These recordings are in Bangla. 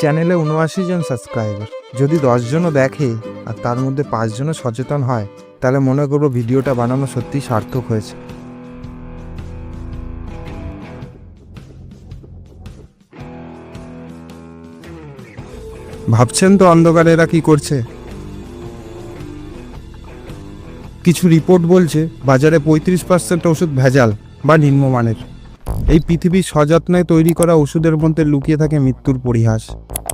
চ্যানেলে উনআশি জন সাবস্ক্রাইবার। যদি দশজনও দেখে আর তার মধ্যে পাঁচজনও সচেতন হয়, তাহলে মনে করব ভিডিওটা বানানো সত্যিই সার্থক হয়েছে। ভাবছেন তো অন্ধকারে এরা কি করছে? কিছু রিপোর্ট বলছে, বাজারে পঁয়ত্রিশ পার্সেন্ট ওষুধ ভেজাল বা নিম্নমানের। এই পৃথিবীর সযত্নে তৈরি করা ওষুধের মধ্যে লুকিয়ে থাকে মৃত্যুর পরিহাস।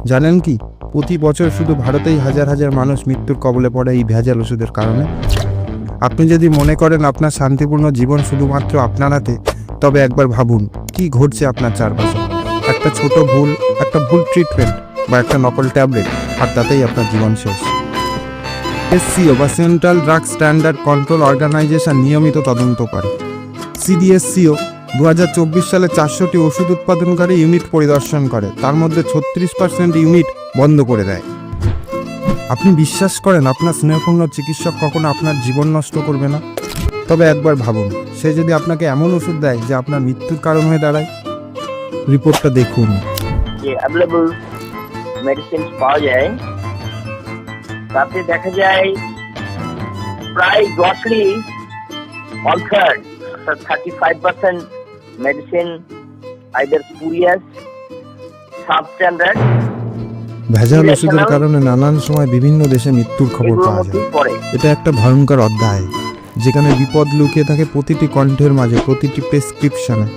জানেন কি? প্রতি বছর শুধু ভারতেই হাজার হাজার মানুষ মৃত্যুর কবলে পড়ে এই ভেজাল ওষুধের কারণে। আপনি যদি মনে করেন আপনার শান্তিপূর্ণ জীবন শুধুমাত্র আপনার হাতে, তবে একবার ভাবুন, কি ঘটছে আপনার চারপাশে? একটা ছোট ভুল, একটা ভুল ট্রিটমেন্ট বা একটা নকল ট্যাবলেট, আর তাতেই আপনার জীবন শেষ। এসসিও বা central drug standard control organisation নিয়মিত তদন্ত করে। সিডিএসসিও দু হাজার চব্বিশ সালে চারশোটি ওষুধ উৎপাদনকারী ইউনিট পরিদর্শন করে। তার মধ্যে ছত্রিশ পার্সেন্ট ইউনিট বন্ধ করে দেয়। আপনি বিশ্বাস করেন আপনার স্নেহপূর্ণ চিকিৎসক কখনো আপনার জীবন নষ্ট করবে না? তবে একবার ভাবুন, সে যদি আপনাকে এমন ওষুধ দেয় যে আপনার মৃত্যুর কারণ হয়ে দাঁড়ায়? রিপোর্টটা দেখুন। দেখা যায় প্রায় percent medicine either spurious substandard ভেজাল ওষুধের কারণে নানান সময় বিভিন্ন দেশে মৃত্যুর খবর পাওয়া যায়। এটা একটা ভয়ঙ্কর অধ্যায় যেখানে বিপদ লুকিয়ে থাকে প্রতিটি কণ্ঠের মাঝে প্রতিটি প্রেসক্রিপশনে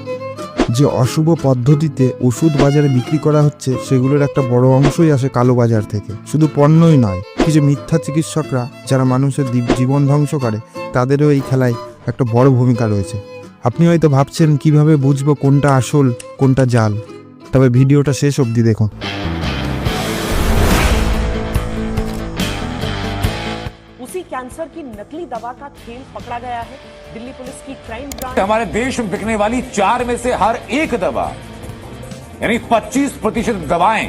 যে অশুভ পদ্ধতিতে ওষুধ বাজারে বিক্রি করা হচ্ছে সেগুলোর একটা বড় অংশই আসে কালো বাজার থেকে। শুধু পণ্যই নয় কিছু মিথ্যা চিকিৎসকরা যারা মানুষের জীবন ধ্বংস করে তাদেরও এই খেলায় একটা বড় ভূমিকা রয়েছে। আপনি হয়তো ভাবছেন কিভাবে বুঝবো কোনটা আসল কোনটা জাল তবে ভিডিওটা শেষ অবধি দেখুন उसी कैंसर की नकली दवा का खेल पकड़ा गया है दिल्ली पुलिस की क्राइम ब्रांच हमारे देश में बिकने वाली चार में से हर एक दवा यानी 25 प्रतिशत दवाएं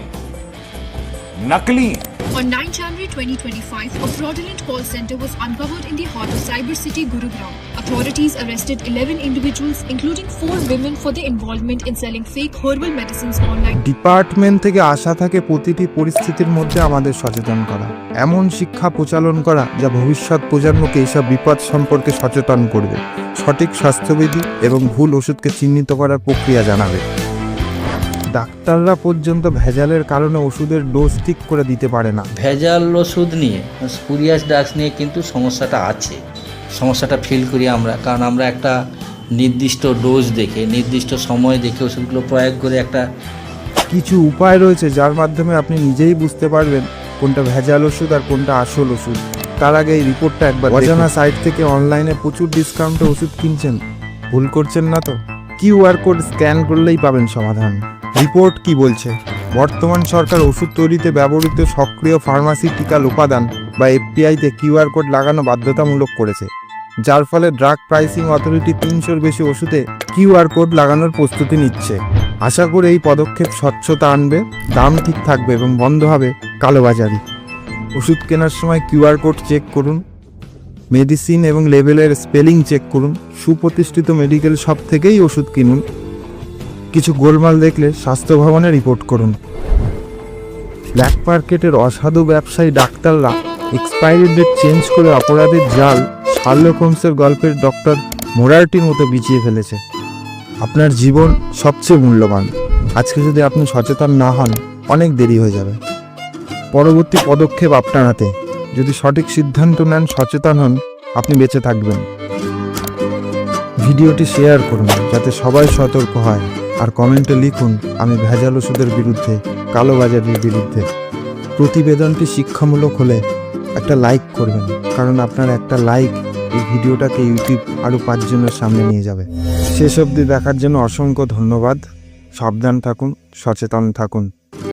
नकली हैं On 9 January 2025, a fraudulent call center was uncovered in the heart of Cyber City, Gurugram. Authorities arrested 11 individuals, including 4 women, for their involvement in selling fake herbal medicines online. Department থেকে আশা থাকে প্রতিটি পরিস্থিতির মধ্যে আমাদের সচেতন করা এমন শিক্ষা প্রচলন করা যা ভবিষ্যৎ প্রজন্মকে এইসব বিপদ সম্পর্কে সচেতন করবে সঠিক স্বাস্থ্যবিধি এবং ভুল ওষুধকে চিহ্নিত করার প্রক্রিয়া জানাবে ডাক্তাররা পর্যন্ত ভেজালের কারণে ওষুধের ডোজ ঠিক করে দিতে পারে না। ভেজাল ওষুধ নিয়ে স্পুরিয়াস ড্রাগস নিয়ে কিন্তু সমস্যাটা আছে। সমস্যাটা ফিল করি আমরা কারণ আমরা একটা নির্দিষ্ট ডোজ দেখে নির্দিষ্ট সময় দেখে ওষুধগুলো প্রয়োগ করে একটা কিছু উপায় রয়েছে যার মাধ্যমে আপনি নিজেই বুঝতে পারবেন কোনটা ভেজাল ওষুধ আর কোনটা আসল ওষুধ। তার আগে এই রিপোর্টটা একবার অজানা সাইট থেকে অনলাইনে প্রচুর ডিসকাউন্টে ওষুধ কিনছেন। ভুল করছেন না তো? কিউআর কোড স্ক্যান করলেই পাবেন সমাধান। রিপোর্ট কি বলছে? বর্তমান সরকার ওষুধ তৈরিতে ব্যবহৃত সক্রিয় ফার্মাসিউটিক্যাল উপাদান বা এফপিআইতে কিউআর কোড লাগানো বাধ্যতামূলক করেছে। যার ফলে ড্রাগ প্রাইসিং অথরিটি তিনশোর বেশি ওষুধে কিউআর কোড লাগানোর প্রস্তুতি নিচ্ছে। আশা করি এই পদক্ষেপ স্বচ্ছতা আনবে, দাম ঠিক থাকবে এবং বন্ধ হবে কালোবাজারি। ওষুধ কেনার সময় কিউআর কোড চেক করুন। মেডিসিন এবং লেবেলের স্পেলিং চেক করুন। সুপ্রতিষ্ঠিত মেডিকেল শপ থেকেই ওষুধ কিনুন। কিছু গোলমাল দেখলে স্বাস্থ্য ভবনে রিপোর্ট করুন। ব্ল্যাক মার্কেটের অসাধু ব্যবসায়ী ডাক্তাররা এক্সপায়ারি ডেট চেঞ্জ করে অপরাধের জাল শার্লক হোমসের গল্পের ডক্টর মোরারটির মতো বিছিয়ে ফেলেছে। আপনার জীবন সবচেয়ে মূল্যবান। আজকে যদি আপনি সচেতন না হন, অনেক দেরি হয়ে যাবে। পরবর্তী পদক্ষেপ আপনার হাতে যদি সঠিক সিদ্ধান্ত নেন, সচেতন হন, আপনি বেঁচে থাকবেন। ভিডিওটি শেয়ার করুন, যাতে সবাই সতর্ক হয়। আর কমেন্টে লিখুন, আমি ভেজাল ওষুধের বিরুদ্ধে কালোবাজারির বিরুদ্ধে। প্রতিবেদনটি শিক্ষামূলক হলে একটা লাইক করবেন, কারণ আপনার একটা লাইক এই ভিডিওটাকে ইউটিউব আরও পাঁচজনের সামনে নিয়ে যাবে। শেষ অবধি দেখার জন্য অসংখ্য ধন্যবাদ। সাবধান থাকুন, সচেতন থাকুন।